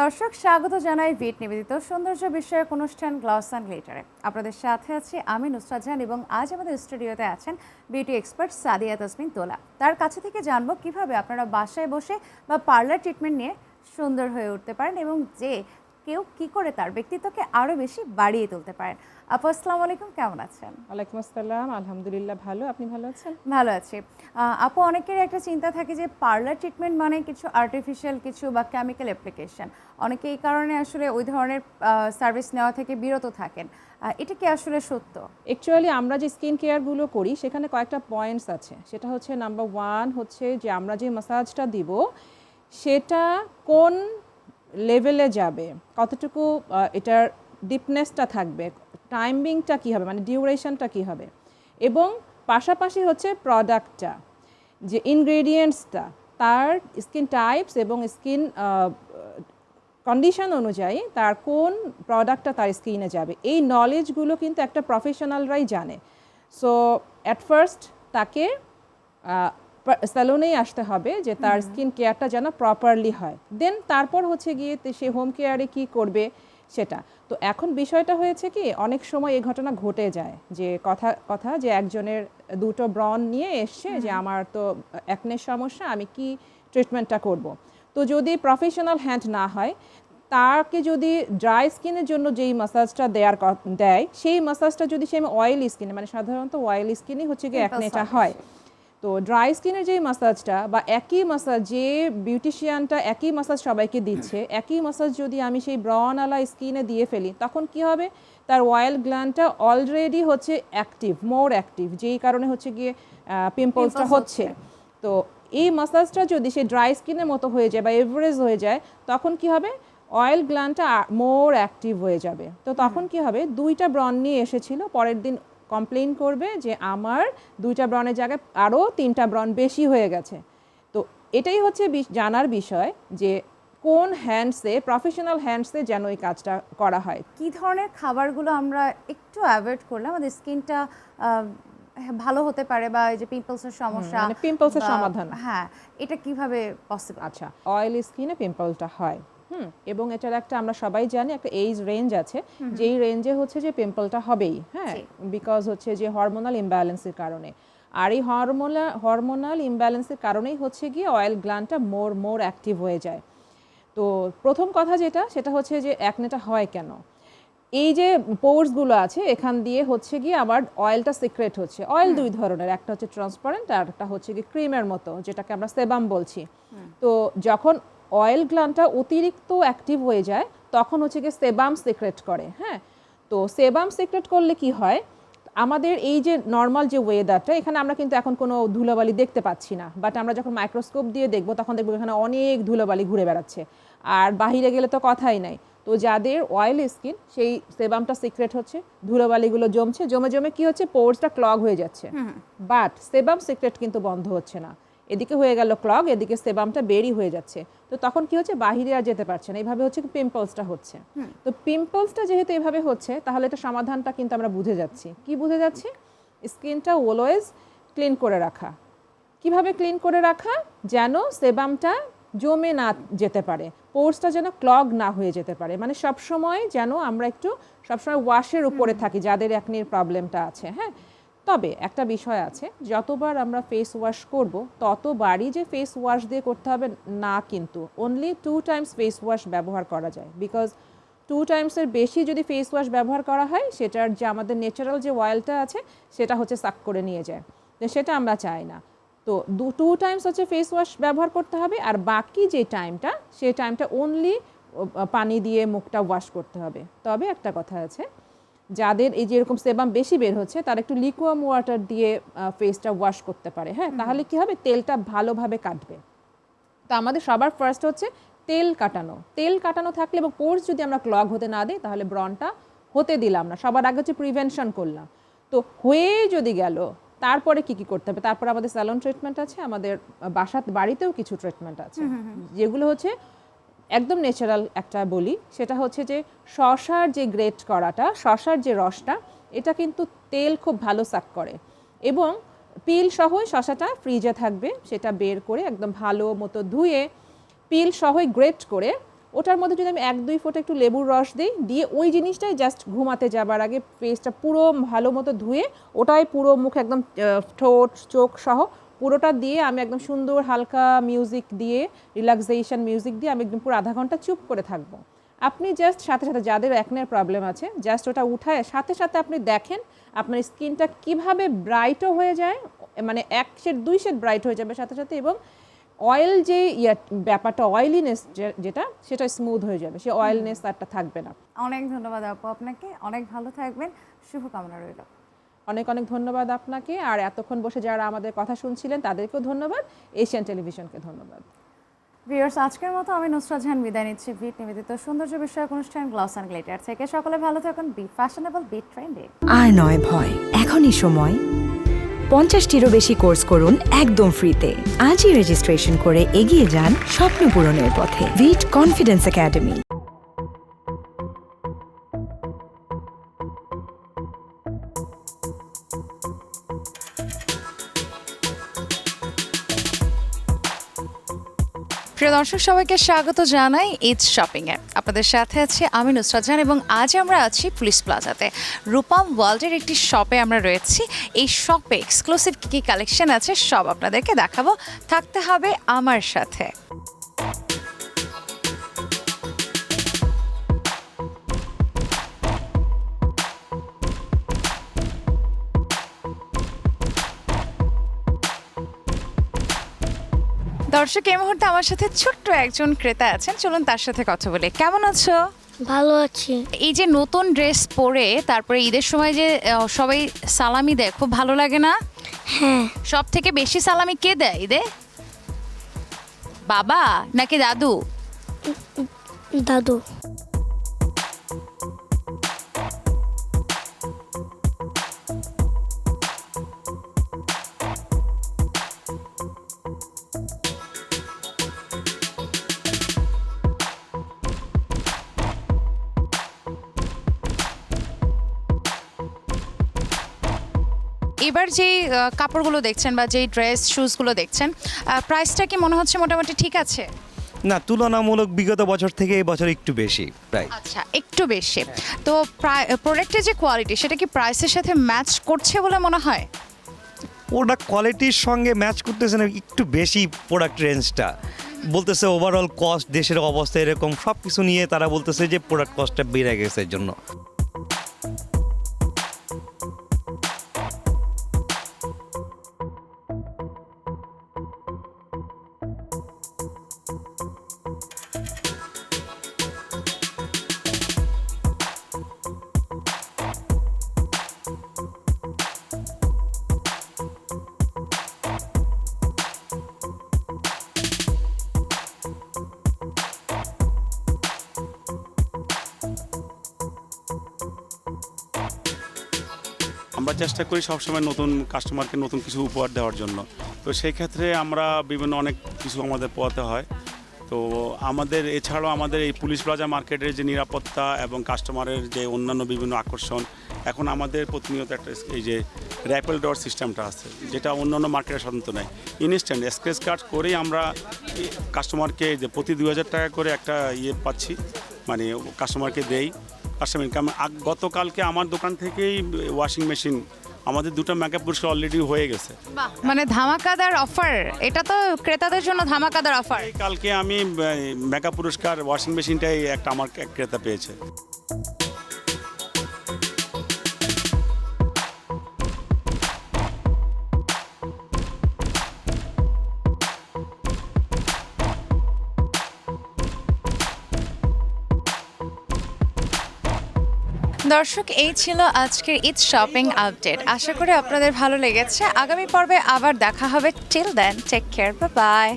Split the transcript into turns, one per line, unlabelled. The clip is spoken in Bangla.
দর্শক, স্বাগত জানাই ভিট নিবেদিত সৌন্দর্য বিষয়ক অনুষ্ঠান গ্লস অ্যান্ড গ্লিটারে। আপনাদের সাথে আছি আমি নুসরাত জাহান এবং আজ আমাদের স্টুডিওতে আছেন বিউটি এক্সপার্ট সাদিয়া তাসমিন তোলা। তার কাছে থেকে জানব কীভাবে আপনারা বাসায় বসে বা পার্লার ট্রিটমেন্ট নিয়ে সুন্দর হয়ে উঠতে পারেন এবং যে কেউ কি করে তার ব্যক্তিত্বকে আরও বেশি বাড়িয়ে তুলতে পারেন। আপু আসসালামু আলাইকুম কেমন আছেন?
ওয়ালাইকুম আসসালাম আলহামদুলিল্লাহ ভালো। আপনি ভালো আছেন?
ভালো আছি। আপু অনেকের একটা চিন্তা থাকে যে পার্লার ট্রিটমেন্ট মানে কিছু আর্টিফিশিয়াল কিছু বা কেমিক্যাল অ্যাপ্লিকেশন অনেকে এই কারণে আসলে ওই ধরনের সার্ভিস নেওয়া থেকে বিরত থাকেন। এটা কি আসলে সত্য?
অ্যাকচুয়ালি আমরা যে স্কিন কেয়ারগুলো করি সেখানে কয়েকটা পয়েন্টস আছে। সেটা হচ্ছে নাম্বার ওয়ান হচ্ছে যে আমরা যে মাসাজটা দিব সেটা কোন লেভেলে যাবে? কতটুকু এটার ডিপনেসটা থাকবে? টাইমিংটা কী হবে? মানে ডিউরেশনটা কী হবে? এবং পাশাপাশি হচ্ছে প্রোডাক্টটা যে ইনগ্রেডিয়েন্টসটা তার স্কিন টাইপস এবং স্কিন কন্ডিশন অনুযায়ী তার কোন প্রোডাক্টটা তার স্কিনে যাবে। এই নলেজগুলো কিন্তু একটা প্রফেশনালরাই জানে। সো অ্যাট ফার্স্ট তাকে স্যালুনেই আসতে হবে যে তার স্কিন কেয়ারটা যেন প্রপারলি হয়। দেন তারপর হচ্ছে গিয়ে সে হোম কেয়ারে কি করবে? সেটা। তো এখন বিষয়টা হয়েছে কি অনেক সময় এই ঘটনা ঘটে যায় যে কথা কথা যে একজনের দুটো ব্রন নিয়ে এসছে যে আমার তো একনের সমস্যা আমি কি ট্রিটমেন্টটা করব? তো যদি প্রফেশনাল হ্যান্ড না হয় তাকে যদি ড্রাই স্কিনের জন্য যেই মাসাজটা দেওয়ার দেয় সেই মাসাজটা যদি সে অয়েলি স্কিনে মানে সাধারণত অয়েল স্কিনই হচ্ছে গিয়ে একনেটা হয় তো ড্রাই স্কিনের যেই মাসাজটা বা একই মাসাজ যে বিউটিশিয়ানটা একই মাসাজ সবাইকে দিচ্ছে একই মাসাজ যদি আমি সেই ব্রনওয়ালা স্কিনে দিয়ে ফেলি তখন কি হবে? তার অয়েল গ্ল্যান্ডটা অলরেডি হচ্ছে অ্যাক্টিভ মোর অ্যাক্টিভ যেই কারণে হচ্ছে গিয়ে পিম্পলসটা হচ্ছে। তো এই মাসাজটা যদি সে ড্রাই স্কিনের মতো হয়ে যায় বা এভারেজ হয়ে যায় তখন কি হবে? অয়েল গ্ল্যান্ডটা মোর অ্যাক্টিভ হয়ে যাবে। তো তখন কি হবে? দুইটা ব্রন নিয়ে এসেছিল পরের দিন কমপ্লেন করবে যে আমার দুইটা ব্রনের জায়গায় আরও তিনটা ব্রন বেশি হয়ে গেছে। তো এটাই হচ্ছে জানার বিষয় যে কোন হ্যান্ডসে প্রফেশনাল হ্যান্ডসে যেন এই কাজটা করা হয়।
কি ধরনের খাবারগুলো আমরা একটু অ্যাভয়েড করলে আমাদের স্কিনটা ভালো হতে পারে বা এই যে পিম্পলসের সমস্যা
মানে
বা-
সমাধান।
হ্যাঁ এটা কীভাবে পসিবল
আচ্ছা অয়েল স্কিনে পিম্পলটা হয়। হুম এবং এটার একটা আমরা সবাই জানি একটা এইজ রেঞ্জ আছে যেই রেঞ্জে হচ্ছে যে পিম্পলটা হবেই হ্যাঁ? বিকজ হচ্ছে যে হরমোনাল ইমব্যালেন্সের কারণে। আর এই হরমোনাল হরমোনাল ইমব্যালেন্সের কারণেই হচ্ছে গিয়ে অয়েল গ্ল্যান্ডটা মোর মোর অ্যাক্টিভ হয়ে যায়। তো প্রথম কথা যেটা সেটা হচ্ছে যে একনেটা হয় কেন? এই যে পোর্সগুলো আছে এখান দিয়ে হচ্ছে গিয়ে আবার অয়েলটা সিক্রেট হচ্ছে। অয়েল দুই ধরনের একটা হচ্ছে ট্রান্সপারেন্ট আর একটা হচ্ছে গিয়ে ক্রিমের মতো যেটাকে আমরা সেবাম বলছি। তো যখন অয়েল গ্ল্যান্ডটা অতিরিক্ত অ্যাক্টিভ হয়ে যায় তখন হচ্ছে গিয়ে সেবাম সিক্রেট করে হ্যাঁ? তো সেবাম সিক্রেট করলে কি হয়? আমাদের এই যে নর্মাল যে ওয়েদারটা এখানে আমরা কিন্তু এখন কোনো ধুলোবালি দেখতে পাচ্ছি না বাট আমরা যখন মাইক্রোস্কোপ দিয়ে দেখব তখন দেখব এখানে অনেক ধুলোবালি ঘুরে বেড়াচ্ছে আর বাহিরে গেলে তো কথাই নাই। তো যাদের অয়েল স্কিন সেই সেবামটা সিক্রেট হচ্ছে ধুলোবালিগুলো জমছে জমে জমে কি হচ্ছে? পোর্সটা ক্লগ হয়ে যাচ্ছে বাট সেবাম সিক্রেট কিন্তু বন্ধ হচ্ছে না। এদিকে হয়ে গেল ক্লগ এদিকে সেবামটা বেরি হয়ে যাচ্ছে। তো তখন কি হচ্ছে? বাহিরে আর যেতে পারছে না। এইভাবে হচ্ছে পিম্পলসটা হচ্ছে। তো পিম্পলসটা যেহেতু এভাবে হচ্ছে তাহলে এটা সমাধানটা কিন্তু আমরা বুঝে যাচ্ছি। কি বুঝে যাচ্ছি? স্কিনটা অলওয়েজ ক্লিন করে রাখা। কীভাবে ক্লিন করে রাখা? যেন সেবামটা জমে না যেতে পারে। পোর্সটা যেন ক্লগ না হয়ে যেতে পারে। মানে সব সময় যেন আমরা একটু সবসময় ওয়াশের উপরে থাকি যাদের একনির প্রবলেমটা আছে হ্যাঁ? তবে একটা বিষয় আছে, যতবার আমরা ফেস ওয়াশ করব, ততবারই যে ফেস ওয়াশ দিয়ে করতে হবে না কিন্তু only two times face wash ব্যবহার করা যায়। বিকজ টু টাইমসের বেশি যদি ফেস ওয়াশ ব্যবহার করা হয়, সেটার যে আমাদের ন্যাচারাল যে অয়েলটা আছে, সেটা হচ্ছে সাক করে নিয়ে যায়। সেটা আমরা চাই না। তো দু টু টাইমস হচ্ছে ফেস ওয়াশ ব্যবহার করতে হবে, আর বাকি যে টাইমটা সেই টাইমটা অনলি পানি দিয়ে মুখটা ওয়াশ করতে হবে। তবে একটা কথা আছে যাদের এই যে এরকম সেবাম বেশি বের হচ্ছে তারা একটু লিকুয়াম ওয়াটার দিয়ে ফেসটা ওয়াশ করতে পারে। হ্যাঁ তাহলে কি হবে? তেলটা ভালোভাবে কাটবে। তো আমাদের সবার ফার্স্ট হচ্ছে তেল কাটানো। তেল কাটানো থাকলে এবং পোর্স যদি আমরা ক্লগ হতে না দিই তাহলে ব্রনটা হতে দিলাম না। সবার আগে হচ্ছে প্রিভেনশন করলাম। তো হয়ে যদি গেল তারপরে কি কি করতে হবে? তারপর আমাদের স্যালন ট্রিটমেন্ট আছে আমাদের বাসাত বাড়িতেও কিছু ট্রিটমেন্ট আছে। যেগুলো হচ্ছে একদম ন্যাচারাল একটা বলি, সেটা হচ্ছে যে শশার যে গ্রেট করাটা, শশার যে রসটা, এটা কিন্তু তেল খুব ভালো সাক করে। এবং পিল সহই শশাটা ফ্রিজে থাকবে, সেটা বের করে একদম ভালো মতো ধুয়ে পিল সহই গ্রেট করে, ওটার মধ্যে যদি আমি এক দুই ফোঁটা একটু লেবুর রস দিই, দিয়ে ওই জিনিসটাই জাস্ট ঘুমাতে যাবার আগে পেস্টটা পুরো ভালো মতো ধুয়ে, ওটাই পুরো মুখ একদম ঠোঁট, চোখ সহ পুরোটা দিয়ে আমি একদম সুন্দর হালকা মিউজিক দিয়ে রিল্যাক্সেশন মিউজিক দিয়ে আমি একদম পুরো আধা ঘণ্টা চুপ করে থাকব। আপনি জাস্ট সাথে সাথে যাদের একনের প্রবলেম আছে জাস্ট ওটা উঠায়, সাথে সাথে আপনি দেখেন আপনার স্কিনটা কীভাবে ব্রাইটও হয়ে যায় মানে এক শেড দুই শেড ব্রাইট হয়ে যাবে সাথে সাথে এবং অয়েল যে ইয়া, ব্যাপারটা অয়েলিনেস যেটা, সেটা স্মুথ হয়ে যাবে, সে অয়েলনেস আরটা থাকবে না।
অনেক ধন্যবাদ আপু আপনাকে, অনেক ভালো থাকবেন, শুভকামনা রইল।
অনেক অনেক ধন্যবাদ আপনাকে। আর এতক্ষণ বসে যারা আমাদের কথা শুনছিলেন তাদেরকেও ধন্যবাদ। এশিয়ান টেলিভিশনকে ধন্যবাদ।
ভিউয়ার্স আজকের মতো আমি নুসরাত জাহান বিদায় নিচ্ছি। ভিট নিবেদিত সৌন্দর্য বিষয়ক অনুষ্ঠান গ্লস অ্যান্ড গ্লিটার থেকে। সকলে ভালো থাকুন। বি ফ্যাশনেবল বি ট্রেন্ডে।
আর নয় ভয় এখনই সময়। পঞ্চাশটিরও বেশি কোর্স করুন একদম ফ্রিতে। আজই রেজিস্ট্রেশন করে এগিয়ে যান স্বপ্ন পূরণের পথে। ভিট কনফিডেন্স একাডেমি।
প্রিয় দর্শক, সবাইকে স্বাগত জানাই এইট শপিং এ আপনাদের সাথে আছে আমি নুসরাত জাহান এবং আজ আমরা আছি পুলিশ প্লাজাতে। রূপাম ওয়ার্ল্ডের একটি শপে আমরা রয়েছি। এই শপে এক্সক্লুসিভ কী কী কালেকশন আছে সব আপনাদেরকে দেখাবো। থাকতে হবে আমার সাথে। দর্শক এই মুহূর্তে আমার সাথে ছোট্ট একজন ক্রেতা আছেন। চলুন তার সাথে কথা বলে। কেমন আছো?
ভালো আছি।
এই যে নতুন ড্রেস পরে তারপরে ঈদের সময় যে আহ, সবাই সালামি দেয় খুব ভালো লাগে না?
হ্যাঁ।
সব থেকে বেশি সালামি কে দেয় ঈদে? বাবা নাকি দাদু?
দাদু।
এবার যেই কাপড়গুলো দেখছেন বা যেই ড্রেস শুজগুলো দেখছেন প্রাইসটা কি মনে হচ্ছে মোটামুটি ঠিক আছে?
না তুলনামূলক বিগত বছর থেকে এই বছর একটু বেশি প্রায়।
আচ্ছা একটু বেশি। তো প্রোডাক্টের যে কোয়ালিটি সেটা কি প্রাইসের সাথে ম্যাচ করছে বলে মনে হয়?
প্রোডাক্ট কোয়ালিটির সঙ্গে ম্যাচ করতেছে না একটু বেশি প্রোডাক্ট রেঞ্জটা বলতেছে ওভারঅল কস্ট দেশের অবস্থা এরকম সব কিছু নিয়ে তারা বলতেছে যে প্রোডাক্ট কস্টটা বেড়ে গেছে এর জন্য।
আমরা চেষ্টা করি সবসময় নতুন কাস্টমারকে নতুন কিছু উপহার দেওয়ার জন্য। তো সেই ক্ষেত্রে আমরা বিভিন্ন অনেক কিছু আমাদের পোয়াতে হয়। তো আমাদের, এছাড়াও আমাদের এই পুলিশ প্লাজা মার্কেটের যে নিরাপত্তা এবং কাস্টমারের যে অন্যান্য বিভিন্ন আকর্ষণ, এখন আমাদের প্রতিনিয়ত একটা এই যে র্যাপেল ডর সিস্টেমটা আছে, যেটা অন্যান্য মার্কেটে সাধারণত নেই। ইনস্ট্যান্ট স্ক্রেচ কার্ড করেই আমরা কাস্টমারকে যে প্রতি দু হাজার টাকা করে একটা ইয়ে পাচ্ছি মানে কাস্টমারকে দেই। কাস্টমার কারণ গতকালকে আমার দোকান থেকেই ওয়াশিং মেশিন আমাদের দুটো মেকআপ পুরস্কার অলরেডি হয়ে গেছে।
মানে ধামাকাদার অফার এটা তো ক্রেতাদের জন্য ধামাকাদার অফার
কালকে আমি মেকআপ পুরস্কার ওয়াশিং মেশিনটাই একটা আমার ক্রেতা পেয়েছে।
দর্শক, এই ছিল আজকের ঈদ শপিং আপডেট। আশা করি আপনাদের ভালো লেগেছে। আগামী পর্বে আবার দেখা হবে। Till then take care bye